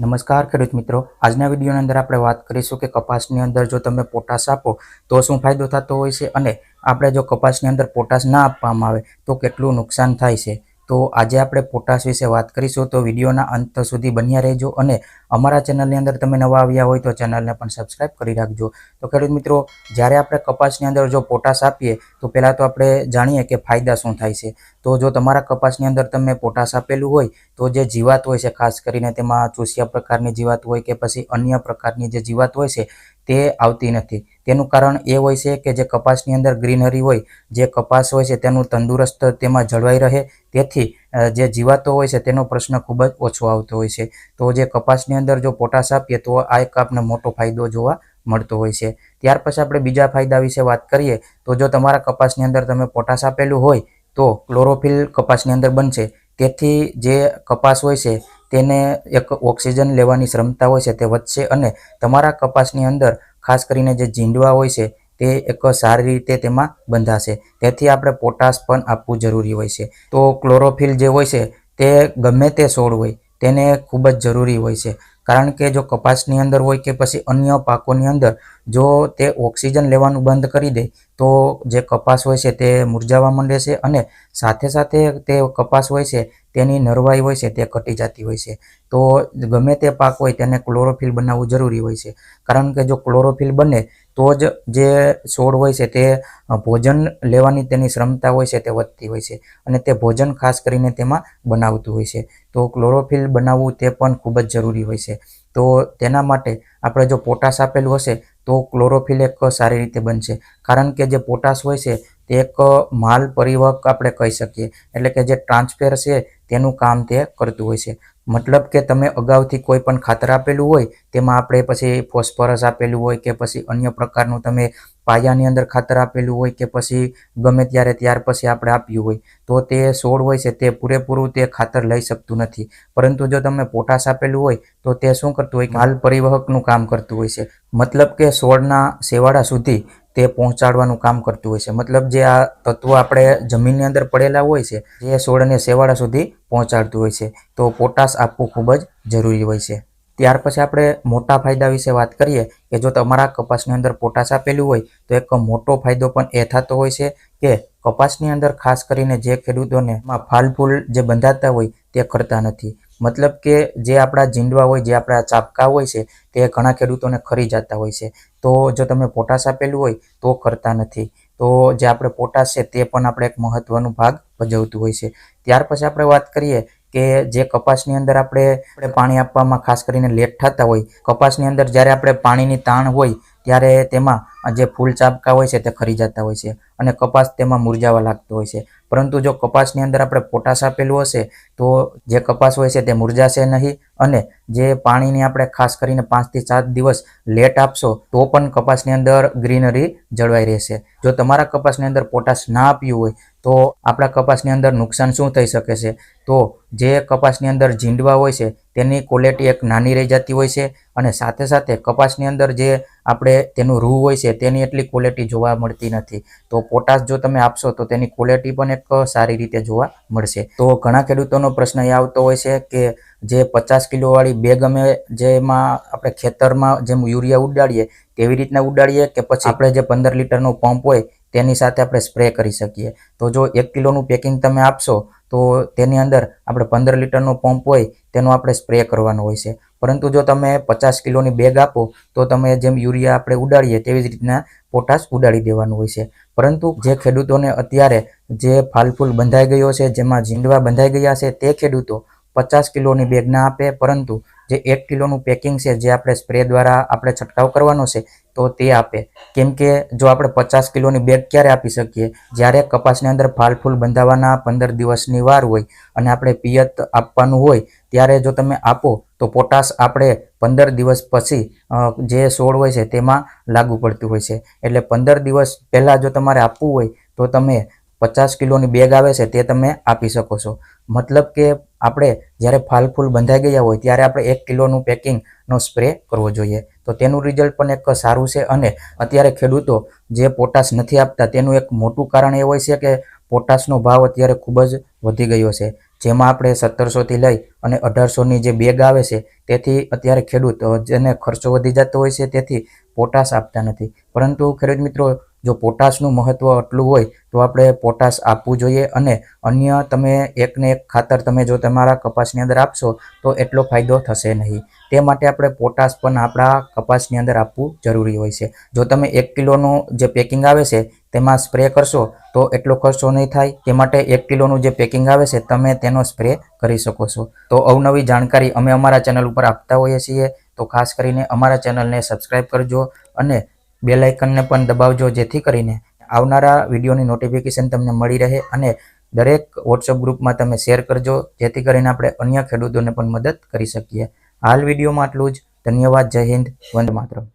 નમસ્કાર ખેડૂત મિત્રો. આજના વિડીયોની અંદર આપણે વાત કરીશું કે કપાસની અંદર જો તમે પોટાશ આપો, તો શું ફાયદો થતો હોય છે અને આપણે જો કપાસની અંદર પોટાશ ના આપવામાં આવે, તો કેટલું નુકસાન થાય છે? તો આજે આપણે પોટાશ વિશે વાત કરીશું. તો વિડીયોના અંત સુધી બન્યા રહેજો અને અમારા ચેનલની અંદર તમે નવા આવ્યા હોય તો ચેનલને પણ સબસ્ક્રાઇબ કરી રાખજો. તો ખેડૂત મિત્રો, જ્યારે આપણે કપાસની અંદર જો પોટાશ આપીએ, તો પહેલાં તો આપણે જાણીએ કે ફાયદા શું થાય છે. તો જો તમારા કપાસની અંદર તમે પોટાશ આપેલું હોય, તો જે જીવાત હોય છે, ખાસ કરીને તેમાં ચૂસિયા પ્રકારની જીવાત હોય કે પછી અન્ય પ્રકારની જે જીવાત હોય છે, તે આવતી નથી. તેનું કારણ એ હોય છે કે જે કપાસની અંદર ગ્રીનરી હોય, જે કપાસ હોય છે તેનું તંદુરસ્ત તેમાં જળવાઈ રહે, તેથી જે જીવાતો હોય છે તેનો પ્રશ્ન ખૂબ જ ઓછો આવતો હોય છે. તો જે કપાસની અંદર જો પોટાશ આપીએ, તો આ એક આપને મોટો ફાયદો જોવા મળતો હોય છે. ત્યાર પછી આપણે બીજા ફાયદા વિશે વાત કરીએ, તો જો તમારા કપાસની અંદર તમે પોટાશ આપેલું હોય તો ક્લોરોફિલ કપાસની અંદર બનશે. તેથી જે કપાસ હોય છે, તેને એક ઓક્સિજન લેવાની ક્ષમતા હોય છે, તે વધશે અને તમારા કપાસની અંદર ખાસ કરીને જે જીંડવા હોય છે, તે એક સારી રીતે તેમાં બંધાશે. તેથી આપણે પોટાશ પણ આપવું જરૂરી હોય છે. તો ક્લોરોફિલ જે હોય છે, તે ગમે તે છોડ હોય, તેને ખૂબ જ જરૂરી હોય છે. કારણ કે જો કપાસની અંદર હોય કે પછી અન્ય પાકોની અંદર જો તે ઓક્સિજન લેવાનું બંધ કરી દે તો જે કપાસ હોય છે તે મુરઝાવા માંડે છે અને સાથે સાથે તે કપાસ હોય છે તેની નરવાઈ હોય છે તે ઘટી જતી હોય છે. તો ગમે તે પાક હોય તેને ક્લોરોફિલ બનાવવું જરૂરી હોય છે. કારણ કે જો ક્લોરોફિલ બને તો જ જે છોડ હોય છે તે ભોજન લેવાની તેની ક્ષમતા હોય છે તે વધતી હોય છે અને તે ભોજન ખાસ કરીને તેમાં બનાવતું હોય છે. તો ક્લોરોફિલ બનાવવું તે પણ ખૂબ જ જરૂરી હોય છે. તો તેના માટે આપણે જો પોટાશ આપેલું હશે તો ક્લોરોફિલ એક સારી રીતે બનશે. કારણ કે જે પોટાશ હોય છે એક માલ પરિવહક આપણે કહી શકીએ. એટલે કે જે ટ્રાન્સફેર છે, તેનું કામ તે કરતું હોય છે. મતલબ કે તમે અગાઉથી કોઈ પણ ખાતર આપેલું હોય, તેમાં આપણે પછી ફોસ્ફરસ આપેલું હોય કે પછી અન્ય પ્રકારનું તમે પાયાની અંદર ખાતર આપેલું હોય કે પછી ગમે ત્યારે ત્યાર પછી આપણે આપ્યું હોય, તો તે છોડ હોય છે, તે પૂરેપૂરું તે ખાતર લઈ શકતું નથી. પરંતુ જો તમે પોટાશ આપેલું હોય, તો તે શું કરતું હોય માલ પરિવહકનું કામ કરતું હોય છે. મતલબ કે છોડના શેવાળા સુધી તે પહોંચાડવાનું કામ કરતું હોય છે. મતલબ જે આ તત્વો આપણે જમીનની અંદર પડેલા હોય છે જે છોડને શેવાળા સુધી પહોંચાડતું હોય છે. તો પોટાશ આપવું ખૂબ જ જરૂરી હોય છે. ત્યાર પછી આપણે મોટા ફાયદા વિશે વાત કરીએ કે જો તમારા કપાસની અંદર પોટાશ આપેલું હોય, તો એક મોટો ફાયદો પણ એ થતો હોય છે કે કપાસની અંદર ખાસ કરીને જે ખેડૂતોને ફાલ ફૂલ જે બંધાતા હોય, તે કરતા નથી. મતલબ કે જે આપણા જીંડવા હોય, જે આપણા ચાપકા હોય છે, તે ઘણા ખેડૂતોને ખરી જતા હોય છે. તો જો તમે પોટાશ આપેલું હોય, તો કરતા નથી. તો જે આપણે પોટાશ છે, તે પણ આપણે એક મહત્વનો ભાગ ભજવતું હોય છે. ત્યાર પછી આપણે વાત કરીએ કે જે કપાસની અંદર આપણે આપણે પાણી આપવામાં ખાસ કરીને લેટ થતા હોય, કપાસની અંદર જ્યારે આપણે પાણીની તાણ હોય, ત્યારે તેમાં જે ફૂલ ચાપકા હોય છે તે ખરી જતા હોય છે અને કપાસ તેમાં મુરઝાવા લાગતો હોય છે. પરંતુ જો કપાસની અંદર આપણે પોટાશ આપેલું હશે, તો જે કપાસ હોય છે તે મુરઝાશે નહીં અને જે પાણીની આપણે ખાસ કરીને પાંચથી સાત દિવસ લેટ આપશો, તો પણ કપાસની અંદર ગ્રીનરી જળવાઈ રહેશે. જો તમારા કપાસની અંદર પોટાશ ના આપ્યું હોય, તો આપણા કપાસની અંદર નુકસાન શું થઈ શકે છે? તો જે કપાસની અંદર ઝીંડવા હોય છે, તેની ક્વોલિટી એક નાની રહી જતી હોય છે અને સાથે સાથે કપાસની અંદર જે આપણે તેનું રૂ હોય છે તેની એટલી ક્વોલિટી જોવા મળતી નથી. તો પોટાશ જો તમે આપશો, તો તેની ક્વોલિટી પણ એક સારી રીતે જોવા મળશે. તો ઘણા ખેડૂતોનો પ્રશ્ન એ આવતો હોય છે કે જે પચાસ કિલોવાળી બેગ અમે જેમાં આપણે ખેતરમાં જેમ યુરિયા ઉડાડીએ, તેવી રીતના ઉડાડીએ કે પછી આપણે જે પંદર લીટરનો પંપ હોય તેની સાથે આપણે સ્પ્રે કરી શકીએ. તો જો એક કિલોનું પેકિંગ તમે આપશો, તો તેની અંદર આપણે પંદર લીટરનો પંપ હોય, તેનો આપણે સ્પ્રે કરવાનો હોય છે. પરંતુ જો તમે પચાસ કિલોની બેગ આપો, તો તમે જેમ યુરિયા આપણે ઉડાડીએ, તેવી જ રીતના પોટાશ ઉડાડી દેવાનું હોય છે. પરંતુ જે ખેડૂતોને અત્યારે જે ફાલફૂલ બંધાઈ ગયો છે, જેમાં ઝીંડવા બંધાઈ ગયા છે, તે ખેડૂતો પચાસ કિલોની બેગ ના આપે, પરંતુ જે એક કિલોનું પેકિંગ છે, જે આપણે સ્પ્રે દ્વારા આપણે છંટકાવ કરવાનો છે, તો તે આપે. કેમ કે જો આપણે પચાસ કિલોની બેગ ક્યારે આપી શકીએ? જ્યારે કપાસની અંદર ફાલફૂલ બંધાવાના પંદર દિવસની વાર હોય અને આપણે પિયત આપવાનું હોય, ત્યારે જો તમે આપો, તો પોટાશ આપણે પંદર દિવસ પછી જે છોડ હોય છે, તેમાં લાગુ પડતું હોય છે. એટલે પંદર દિવસ પહેલાં જો તમારે આપવું હોય, તો તમે પચાસ કિલોની બેગ આવે છે તે તમે આપી શકો છો. મતલબ કે આપણે જ્યારે ફાલફૂલ બંધાઈ ગયા હોય ત્યારે આપણે એક કિલોનું પેકિંગનો સ્પ્રે કરવો જોઈએ. તો તેનું રિઝલ્ટ પણ એક સારું છે અને અત્યારે ખેડૂતો જે પોટાશ નથી આપતા તેનું એક મોટું કારણ એ હોય છે કે પોટાશનો ભાવ અત્યારે ખૂબ જ વધી ગયો છે. જેમાં આપણે સત્તરસોથી લઈ અને અઢારસોની જે બેગ આવે છે તેથી અત્યારે ખેડૂત, જેને ખર્ચો વધી જતો હોય છે તેથી પોટાશ આપતા નથી. પરંતુ ખેડૂત મિત્રો જો પોટાશનું મહત્ત્વ આટલું હોય, તો આપણે પોટાશ આપવું જોઈએ અને અન્ય તમે એકને એક ખાતર તમે જો તમારા કપાસની અંદર આપશો, તો એટલો ફાયદો થશે નહીં. તે માટે આપણે પોટાશ પણ આપણા કપાસની અંદર આપવું જરૂરી હોય છે. જો તમે એક કિલોનું જે પેકિંગ આવે છે, તેમાં સ્પ્રે કરશો, તો એટલો ખર્ચો નહીં થાય. તે માટે એક કિલોનું જે પેકિંગ આવે છે, તમે તેનો સ્પ્રે કરી શકો છો. તો અવનવી જાણકારી અમે અમારા ચેનલ ઉપર આપતા હોઈએ છીએ. તો ખાસ કરીને અમારા ચેનલને સબસ્ક્રાઈબ કરજો અને બેલ આઇકનને પણ દબાવજો, જેથી કરીને આવનારા વિડીયોની નોટિફિકેશન તમને મળી રહે અને દરેક વોટ્સઅપ ગ્રુપમાં તમે શેર કરજો, જેથી કરીને આપણે અન્ય ખેડૂતોને પણ મદદ કરી શકીએ. હાલ વિડીયોમાં આટલું જ. ધન્યવાદ, જય હિન્દ, વંદે માતરમ.